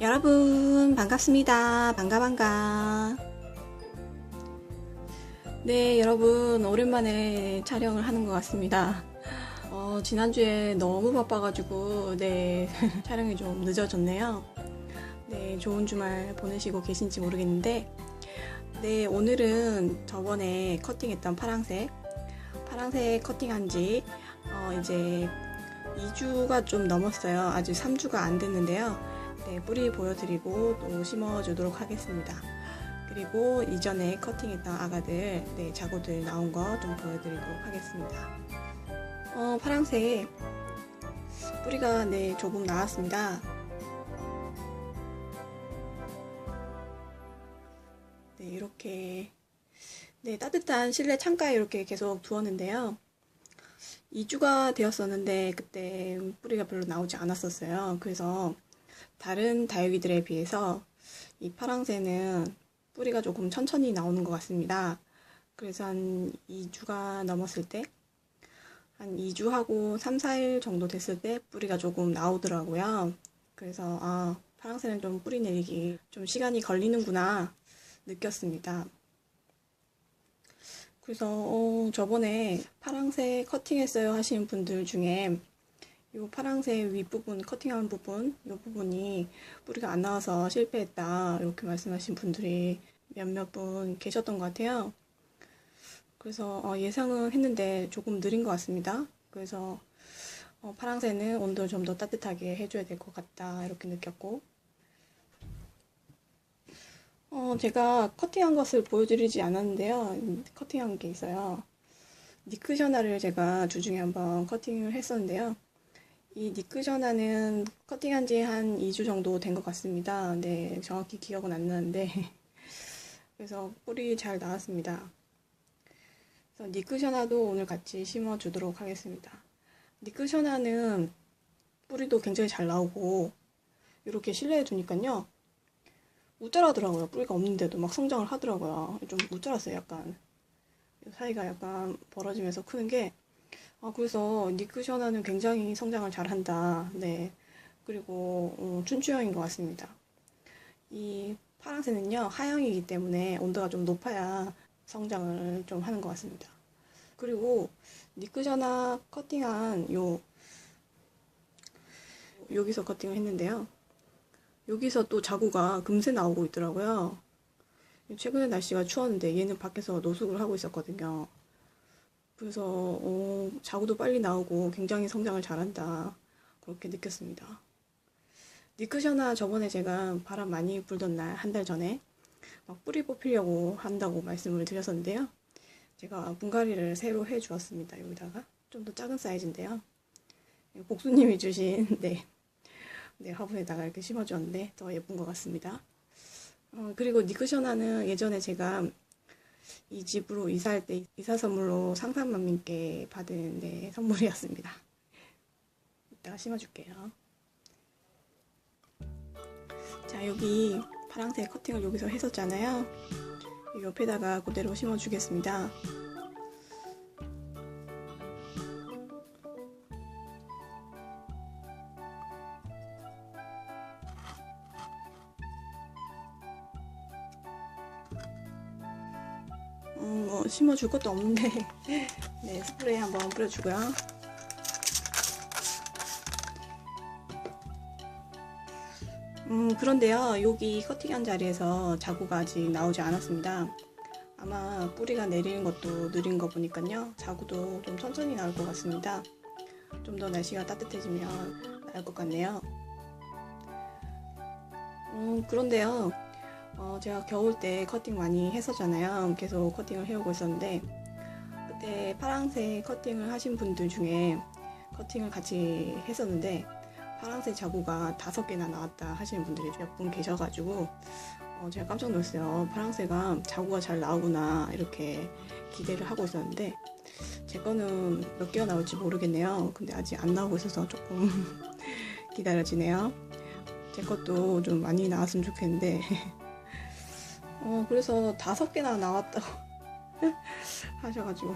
여러분 반갑습니다. 반가 반가. 네, 여러분 오랜만에 촬영을 하는 것 같습니다. 어, 지난주에 너무 바빠가지고 네 촬영이 좀 늦어졌네요. 네, 좋은 주말 보내시고 계신지 모르겠는데 네, 오늘은 저번에 커팅했던 파랑색 파랑색 커팅한 지 어, 이제 2주가 좀 넘었어요. 아직 3주가 안 됐는데요. 네, 뿌리 보여드리고 또 심어주도록 하겠습니다. 그리고 이전에 커팅했던 아가들, 네, 자고들 나온 거 좀 보여드리도록 하겠습니다. 어, 파랑색 뿌리가 네, 조금 나왔습니다. 네, 이렇게 네, 따뜻한 실내 창가에 이렇게 계속 두었는데요. 2주가 되었었는데 그때 뿌리가 별로 나오지 않았었어요. 그래서 다른 다육이들에 비해서 이 파랑새는 뿌리가 조금 천천히 나오는 것 같습니다. 그래서 한 2주가 넘었을 때, 한 2주하고 3, 4일 정도 됐을 때 뿌리가 조금 나오더라고요. 그래서, 아, 파랑새는 좀 뿌리 내리기 좀 시간이 걸리는구나 느꼈습니다. 그래서, 어, 저번에 파랑새 커팅했어요 하시는 분들 중에 이 파랑색 윗부분 커팅한 부분 이 부분이 뿌리가 안 나와서 실패했다 이렇게 말씀하신 분들이 몇몇 분 계셨던 것 같아요. 그래서 어, 예상은 했는데 조금 느린 것 같습니다. 그래서 어, 파랑새는 온도를 좀더 따뜻하게 해줘야 될 것 같다 이렇게 느꼈고. 어, 제가 커팅한 것을 보여드리지 않았는데요. 커팅한 게 있어요. 니크셔나를 제가 주중에 한번 커팅을 했었는데요 이 니크 전화는 커팅한 지 한 2주 정도 된 것 같습니다. 네, 정확히 기억은 안 나는데. 그래서 뿌리 잘 나왔습니다. 그래서 니크셔나도 오늘 같이 심어주도록 하겠습니다. 니크셔나는 뿌리도 굉장히 잘 나오고, 이렇게 실내에 두니까요. 우쭐하더라고요. 뿌리가 없는데도 막 성장을 하더라고요. 좀 우쭐했어요, 약간. 사이가 약간 벌어지면서 크는 게 아, 그래서 니크셔나는 굉장히 성장을 잘한다. 네. 그리고 어, 춘추형인 것 같습니다. 이 파랑새는요 하형이기 때문에 온도가 좀 높아야 성장을 좀 하는 것 같습니다. 그리고 니크셔나 커팅한 요 여기서 커팅을 했는데요. 여기서 또 자구가 금세 나오고 있더라고요. 최근에 날씨가 추웠는데 얘는 밖에서 노숙을 하고 있었거든요. 그래서 어, 자구도 빨리 나오고 굉장히 성장을 잘한다 그렇게 느꼈습니다. 니크셔나 저번에 제가 바람 많이 불던 날 한 달 전에 막 뿌리 뽑히려고 한다고 말씀을 드렸었는데요. 제가 분갈이를 새로 해 주었습니다. 여기다가 좀 더 작은 사이즈인데요. 복수님이 주신 네, 네 화분에다가 이렇게 심어주었는데 더 예쁜 것 같습니다. 어, 그리고 니크셔나는 예전에 제가 이 집으로 이사할 때 이사 선물로 상상맘님께 받은 네, 선물이었습니다. 이따가 심어줄게요. 자 여기 파랑색 커팅을 여기서 했었잖아요. 옆에다가 그대로 심어주겠습니다. 줄 것도 없는데. 네 스프레이 한번 뿌려주고요. 음 그런데요 여기 커팅한 자리에서 자구가 아직 나오지 않았습니다. 아마 뿌리가 내리는 것도 느린 거 보니까요 자구도 좀 천천히 나올 것 같습니다. 좀 더 날씨가 따뜻해지면 나올 것 같네요. 음 그런데요 어, 제가 겨울 때 커팅 많이 했었잖아요. 계속 커팅을 해오고 있었는데 그때 파랑색 커팅을 하신 분들 중에 커팅을 같이 했었는데 파랑색 자구가 다섯 개나 나왔다 하시는 분들이 몇 분 계셔가지고 어, 제가 깜짝 놀랐어요. 파랑새가 자구가 잘 나오구나 이렇게 기대를 하고 있었는데 제 거는 몇 개가 나올지 모르겠네요. 근데 아직 안 나오고 있어서 조금 기다려지네요. 제 것도 좀 많이 나왔으면 좋겠는데 어, 그래서 다섯 개나 나왔다고 하셔가지고.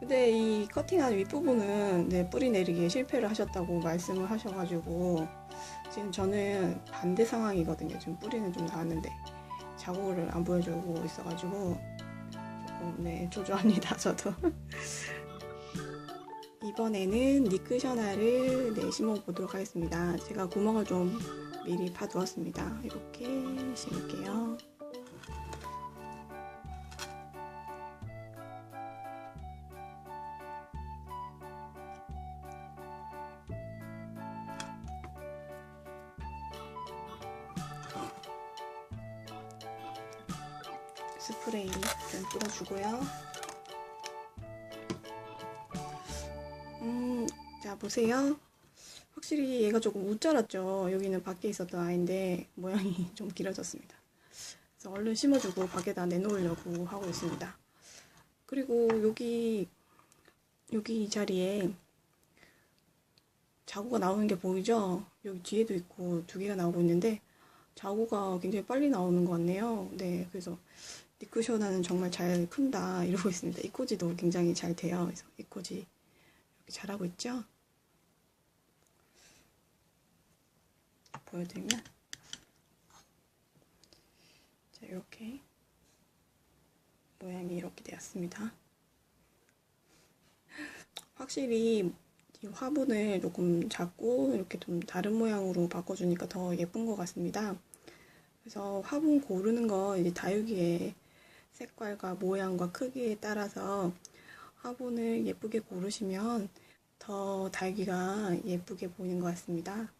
근데 이 커팅한 윗부분은 네, 뿌리 내리기에 실패를 하셨다고 말씀을 하셔가지고 지금 저는 반대 상황이거든요. 지금 뿌리는 좀 나왔는데 자국을 안 보여주고 있어가지고 조금 네 조조합니다. 저도 이번에는 니크셔나를 네, 심어보도록 하겠습니다. 제가 구멍을 좀 미리 파두었습니다. 이렇게 심을게요. 자 보세요. 확실히 얘가 조금 웃자랐죠. 여기는 밖에 있었던 아이인데 모양이 좀 길어졌습니다. 그래서 얼른 심어주고 밖에다 내놓으려고 하고 있습니다. 그리고 여기 여기 이 자리에 자구가 나오는 게 보이죠? 여기 뒤에도 있고 두 개가 나오고 있는데 자구가 굉장히 빨리 나오는 것 같네요. 네, 그래서 니크쇼나는 정말 잘 큰다 이러고 있습니다. 이코지도 굉장히 잘 돼요. 그래서 이코지 잘하고 있죠? 보여드리면 자 이렇게 모양이 이렇게 되었습니다. 확실히 이 화분을 조금 작고 이렇게 좀 다른 모양으로 바꿔주니까 더 예쁜 것 같습니다. 그래서 화분 고르는 거 이제 다육이의 색깔과 모양과 크기에 따라서 화분을 예쁘게 고르시면 더 다육이가 예쁘게 보이는 것 같습니다.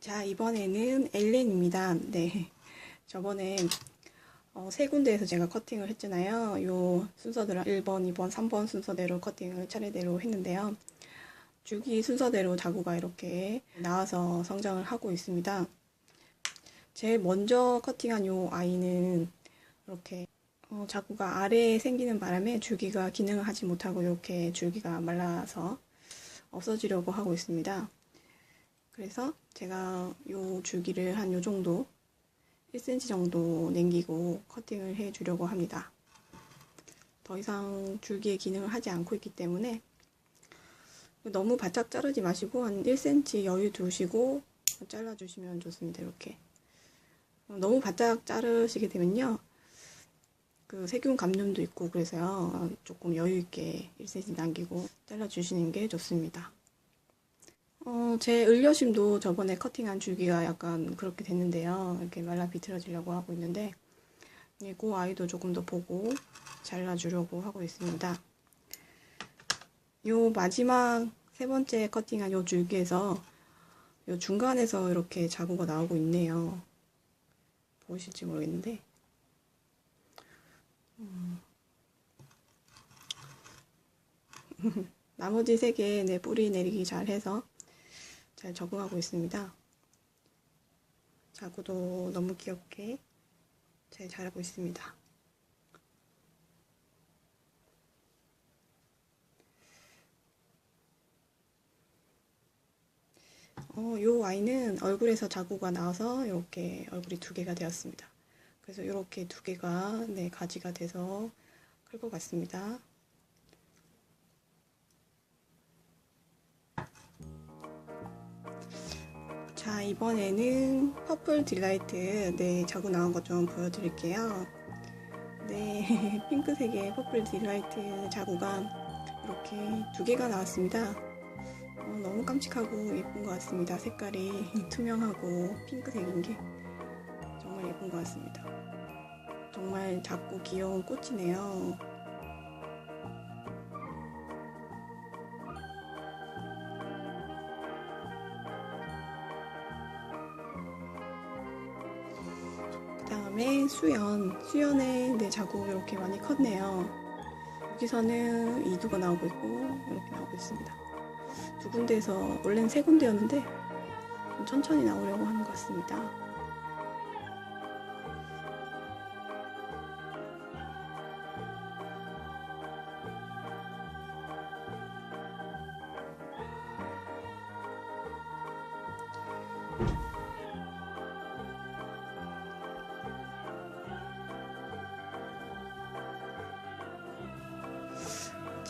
자, 이번에는 엘렌입니다. 네. 저번에 어, 세 군데에서 제가 커팅을 했잖아요. 요 순서대로 1번, 2번, 3번 순서대로 커팅을 차례대로 했는데요. 주기 순서대로 자구가 이렇게 나와서 성장을 하고 있습니다. 제일 먼저 커팅한 요 아이는 이렇게 어, 자구가 아래에 생기는 바람에 줄기가 기능을 하지 못하고 이렇게 줄기가 말라서 없어지려고 하고 있습니다. 그래서 제가 요 줄기를 한 요 정도 1cm 정도 남기고 커팅을 해 주려고 합니다. 더 이상 줄기의 기능을 하지 않고 있기 때문에 너무 바짝 자르지 마시고 한 1cm 여유 두시고 잘라주시면 좋습니다. 이렇게 너무 바짝 자르시게 되면요 그 세균 감염도 있고 그래서요 조금 여유 있게 1cm 남기고 잘라주시는 게 좋습니다. 어, 제 을려심도 저번에 커팅한 줄기가 약간 그렇게 됐는데요. 이렇게 말라 비틀어지려고 하고 있는데, 예, 그 아이도 조금 더 보고 잘라주려고 하고 있습니다. 요 마지막 세 번째 커팅한 요 줄기에서 요 중간에서 이렇게 자구가 나오고 있네요. 보이실지 모르겠는데. 음. 나머지 세개내 뿌리 내리기 잘 해서 잘 적응하고 있습니다. 자구도 너무 귀엽게 잘 자라고 있습니다. 어, 요 아이는 얼굴에서 자구가 나와서 이렇게 얼굴이 두 개가 되었습니다. 그래서 이렇게 두 개가 네, 가지가 돼서 클 것 같습니다. 자, 이번에는 퍼플 딜라이트 네, 자구 나온 것 좀 보여드릴게요. 네, 핑크색의 퍼플 딜라이트 자구가 이렇게 두 개가 나왔습니다. 어, 너무 깜찍하고 예쁜 것 같습니다. 색깔이 투명하고 핑크색인 게 정말 예쁜 것 같습니다. 정말 작고 귀여운 꽃이네요. 수연. 수연에 네, 자국 이렇게 많이 컸네요. 여기서는 이두가 나오고 있고 이렇게 나오고 있습니다. 두 군데에서 원래는 세 군데였는데 좀 천천히 나오려고 하는 것 같습니다.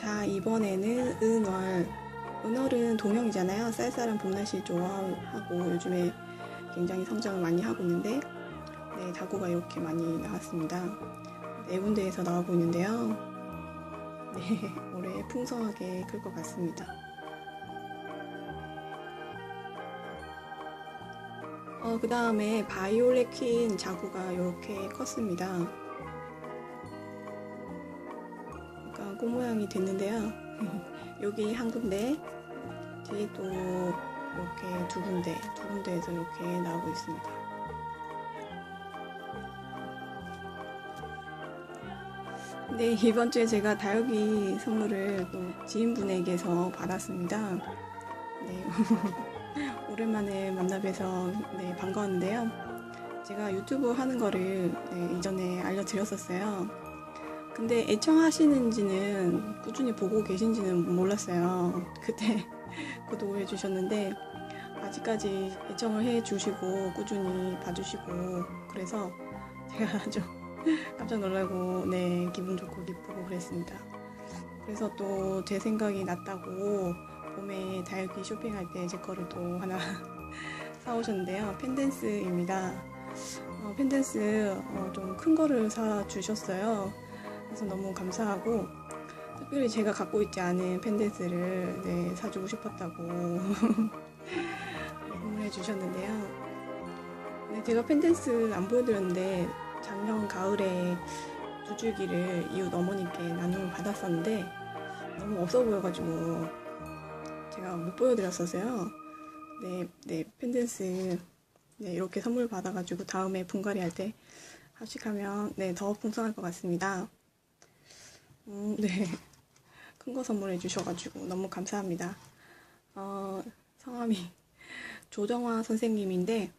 자, 이번에는 은월. 은월은 동명이잖아요. 쌀쌀한 봄날씨 좋아하고 요즘에 굉장히 성장을 많이 하고 있는데, 네, 다구가 이렇게 많이 나왔습니다. 네 군데에서 나오고 있는데요. 네, 올해 풍성하게 클 것 같습니다. 어, 그 다음에 바이올렛 퀸 자구가 이렇게 컸습니다. 약간 꽃 모양이 됐는데요. 여기 한 군데, 뒤에 또 이렇게 두 군데, 두 군데에서 이렇게 나오고 있습니다. 네, 이번 주에 제가 다육이 선물을 또 지인분에게서 받았습니다. 네, 오랜만에 만나 뵈서 네, 반가웠는데요. 제가 유튜브 하는 거를 네, 이전에 알려드렸었어요. 근데 애청하시는지는 꾸준히 보고 계신지는 몰랐어요. 그때 구독을 해주셨는데 아직까지 애청을 해 주시고 꾸준히 봐주시고 그래서 제가 아주 깜짝 놀라고 네 기분 좋고 기쁘고 그랬습니다. 그래서 또 제 생각이 났다고 봄에 다육이 쇼핑할 때 제 거를 또 하나 사오셨는데요. 펜댄스입니다. 어, 펜댄스 어, 좀 큰 거를 사 주셨어요. 그래서 너무 감사하고 특별히 제가 갖고 있지 않은 펜댄스를 네, 사주고 싶었다고 선물해 주셨는데요. 네, 제가 펜댄스 안 보여드렸는데 작년 가을에 두 줄기를 이웃 어머니께 나눔을 받았었는데 너무 없어 보여가지고 제가 못 보여드렸었어요. 네, 네, 펜댄스 네, 이렇게 선물 받아가지고 다음에 분갈이 할 때 합식하면 네, 더 풍성할 것 같습니다. 음, 네. 큰 거 선물해 주셔가지고 너무 감사합니다. 어, 성함이 조정화 선생님인데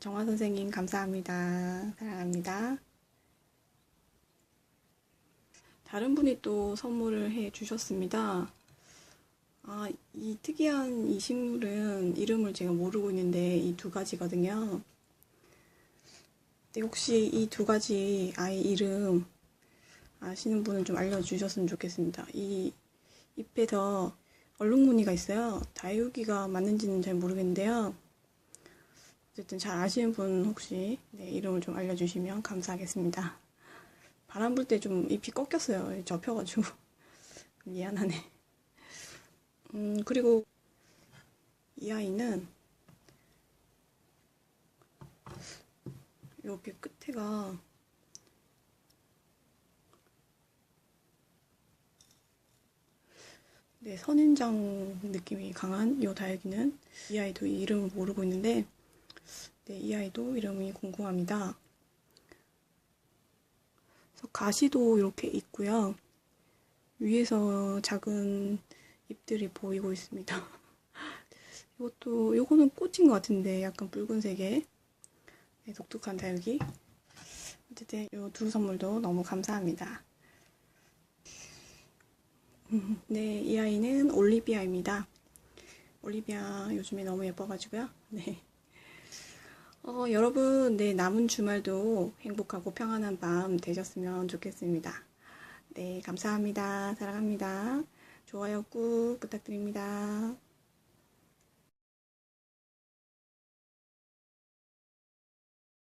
정화 선생님 감사합니다. 사랑합니다. 다른 분이 또 선물을 해 주셨습니다. 아, 이 특이한 이 식물은 이름을 제가 모르고 있는데 이 두 가지거든요. 네, 혹시 이 두 가지 아이 이름 아시는 분은 좀 알려주셨으면 좋겠습니다. 이 잎에서 얼룩무늬가 있어요. 다육이가 맞는지는 잘 모르겠는데요. 어쨌든 잘 아시는 분 혹시 네, 이름을 좀 알려주시면 감사하겠습니다. 바람 불 때 좀 잎이 꺾였어요. 접혀가지고 미안하네. 음 그리고 이 아이는 이렇게 끝에가 네, 선인장 느낌이 강한 이 다육이는 이 아이도 이름을 모르고 있는데 네, 이 아이도 이름이 궁금합니다. 그래서 가시도 이렇게 있고요. 위에서 작은 잎들이 보이고 있습니다. 이것도 이거는 꽃인 것 같은데 약간 붉은색의 네, 독특한 다육이. 어쨌든 이 두 선물도 너무 감사합니다. 음, 네, 이 아이는 올리비아입니다. 올리비아 요즘에 너무 예뻐가지고요. 네. 어, 여러분, 네, 남은 주말도 행복하고 평안한 밤 되셨으면 좋겠습니다. 네, 감사합니다. 사랑합니다. 좋아요 꾹 부탁드립니다.